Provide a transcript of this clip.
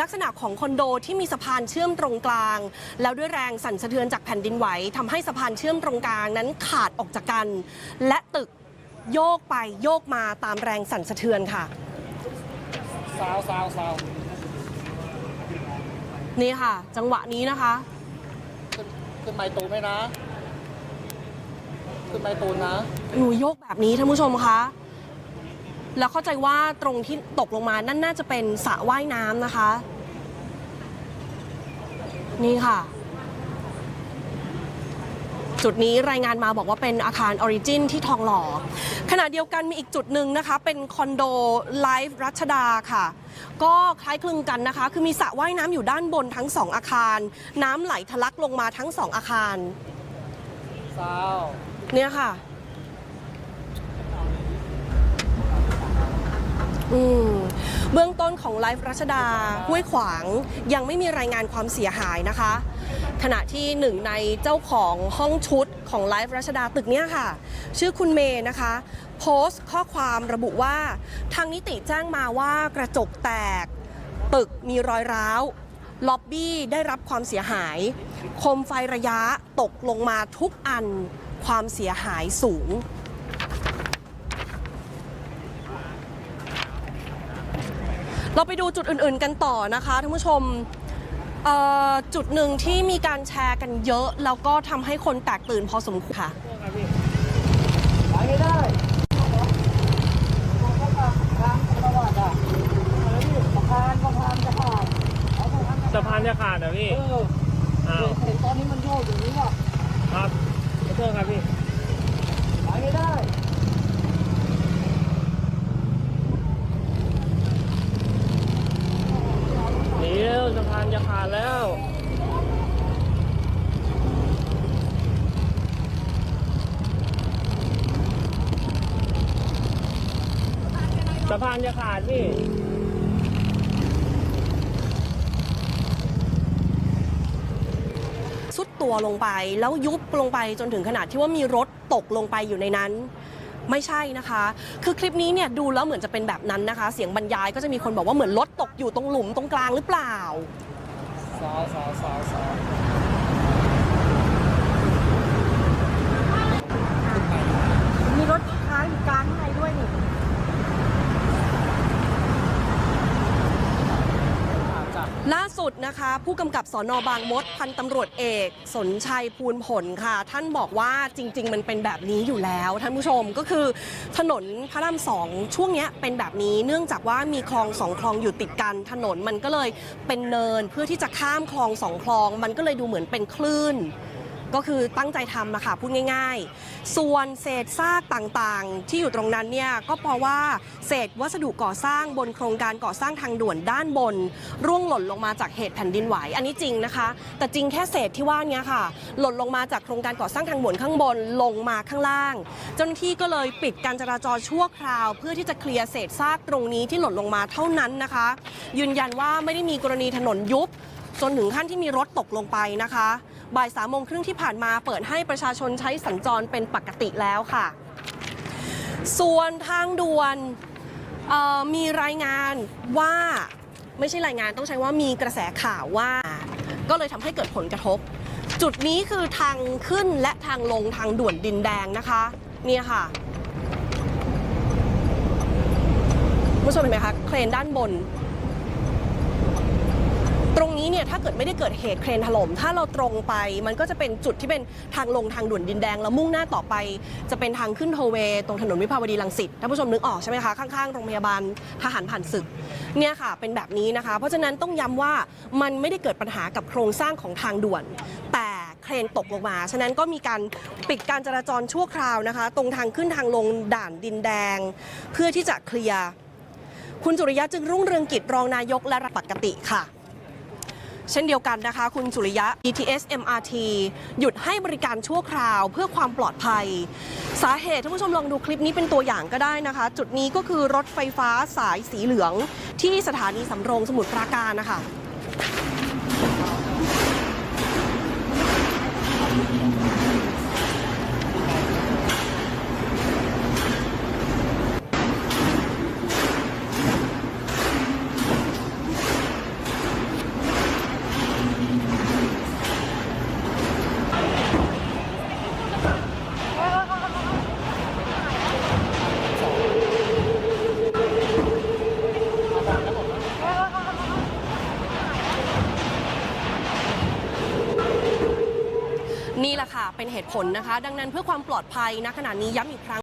ลักษณะของคอนโดที่มีสะพานเชื่อมตรงกลาง แล้วด้วยแรงสั่นสะเทือนจากแผ่นดินไหวทำให้สะพานเชื่อมตรงกลางนั้นขาดออกจากกัน และตึกโยกไปโยกมาตามแรงสั่นสะเทือนค่ะซาวซาวซาวนี่ค่ะ จังหวะนี้นะคะขึ้นขึ้นไมค์ตูนไหมนะขึ้นไมค์ตูนนะหนูโยกแบบนี้ท่านผู้ชมคะแล้วเข้าใจว่าตรงที่ตกลงมานั่นน่าจะเป็นสระว่ายน้ำนะคะ นี่ค่ะ จุดนี้รายงานมาบอกว่าเป็นอาคารออริจินที่ทองหล่อขณะเดียวกันมีอีกจุดหนึ่งนะคะ เป็นคอนโดไลฟ์รัชดาค่ะก็คล้ายคลึงกันนะคะ คือมีสระว่ายน้ำอยู่ด้านบนทั้งสองอาคาร น้ำไหลทะลักลงมาทั้งสองอาคารซาวเนี่ยค่ะ อืม เบื้องต้นของไลฟ์รัชดาห้วยขวางยังไม่มีรายงานความเสียหายนะคะ ขณะที่หนึ่งในเจ้าของห้องชุดของไลฟ์รัชดาตึกเนี้ยค่ะ ชื่อคุณเมย์นะคะ โพสต์ข้อความระบุว่า ทางนิติแจ้งมาว่ากระจกแตก ตึกมีรอยร้าวล็อบบี้ได้รับความเสียหาย คมไฟระยะตกลงมาทุกอันความเสียหายสูง เราไปดูจุดอื่น ๆ กันต่อนะคะท่านผู้ชมเอ่อจุดหนึ่งที่มีการแชร์กันเยอะ แล้วก็ทำให้คนแตกตื่นพอสมควรค่ะไปไม่ได้ทางประวัติอะสะพานสะพานจะขาดเอาสะพานสะพานจะขาดเหรอพี่เอออ้าวเห็นตอนนี้มันโยกอย่างนี้ว่ะครับขอโทษครับพี่ ไปไม่ได้ เดี๋านจะขาดแล้วสะพานจะขาดพี่สุดตัวลงไปแล้วยุบลงไปจนถึงขนาดที่ว่ามีรถตกลงไปอยู่ในนั้น ไม่ใช่นะคะ คือคลิปนี้เนี่ยดูแล้วเหมือนจะเป็นแบบนั้นนะคะ เสียงบรรยายก็จะมีคนบอกว่าเหมือนรถตกอยู่ตรงหลุมตรงกลางหรือเปล่า ซาวซาวซาวซาวมีรถค้างอยู่กลางข้างในด้วยนี่ จ้ะ ล่า สุดนะคะ ผู้กำกับสอนอบางมด พันตำรวจเอก สนชัยภูลผลค่ะ ท่านบอกว่าจริง ๆ มันเป็นแบบนี้อยู่แล้ว ท่านผู้ชมก็คือถนนพระรามสองช่วงนี้เป็นแบบนี้เนื่องจากว่ามีคลองสองคลองอยู่ติดกัน ถนนมันก็เลยเป็นเนินเพื่อที่จะข้ามคลองสองคลอง มันก็เลยดูเหมือนเป็นคลื่น ก็คือตั้งใจทำนะค่ะพูดง่าย ๆ ส่วนเศษซากต่างๆ ที่อยู่ตรงนั้นเนี่ยก็เพราะว่าเศษวัสดุก่อสร้างบนโครงการก่อสร้างทางด่วนด้านบน ร่วงหล่นลงมาจากเหตุแผ่นดินไหว อันนี้จริงนะคะ แต่จริงแค่เศษที่ว่านี้ค่ะ หล่นลงมาจากโครงการก่อสร้างทางด่วนข้างบนลงมาข้างล่าง เจ้าหน้าที่ก็เลยปิดการจราจรชั่วคราว เพื่อที่จะเคลียร์เศษซากตรงนี้ที่หล่นลงมาเท่านั้นนะคะ ยืนยันว่าไม่ได้มีกรณีถนนยุบจนถึงขั้นที่มีรถตกลงไปนะคะ บ่ายสามโมงครึ่งที่ผ่านมาเปิดให้ประชาชนใช้สัญจรเป็นปกติแล้วค่ะ ส่วนทางด่วนมีรายงานว่าไม่ใช่รายงานต้องใช้ว่ามีกระแสข่าวว่า ก็เลยทำให้เกิดผลกระทบ จุดนี้คือทางขึ้นและทางลงทางด่วนดินแดงนะคะ เนี่ยค่ะผู้ชมเห็นไหมคะเครนด้านบน ตรงนี้เนี่ยถ้าเกิดไม่ได้เกิดเหตุเครนถล่มถ้าเราตรงไป มันก็จะเป็นจุดที่เป็นทางลงทางด่วนดินแดงแล้วมุ่งหน้าต่อไป จะเป็นทางขึ้นโทเวตรงถนนวิภาวดีรังสิตท่านผู้ชมนึกออกใช่ไหมคะข้างๆโรงพยาบาลทหารผ่านศึกเนี่ยค่ะเป็นแบบนี้นะคะ เพราะฉะนั้นต้องย้ำว่ามันไม่ได้เกิดปัญหากับโครงสร้างของทางด่วน แต่เครนตกลงมา ฉะนั้นก็มีการปิดการจราจรชั่วคราวนะคะ ตรงทางขึ้นทางลงด่านดินแดง เพื่อที่จะเคลียร์คุณจุริยะจึงรุ่งเรืองกิจรองนายกและรัฐปกติค่ะ เช่นเดียวกันนะคะ คุณสุริยะ BTS MRT หยุดให้บริการชั่วคราวเพื่อความปลอดภัย สาเหตุท่านผู้ชมลองดูคลิปนี้เป็นตัวอย่างก็ได้นะคะ จุดนี้ก็คือรถไฟฟ้าสายสีเหลือง ที่สถานีสำโรงสมุทรปราการนะคะ แหละค่ะเป็นเหตุผลนะคะ ดังนั้นเพื่อความปลอดภัยณขณะนี้ย้ำอีกครั้ง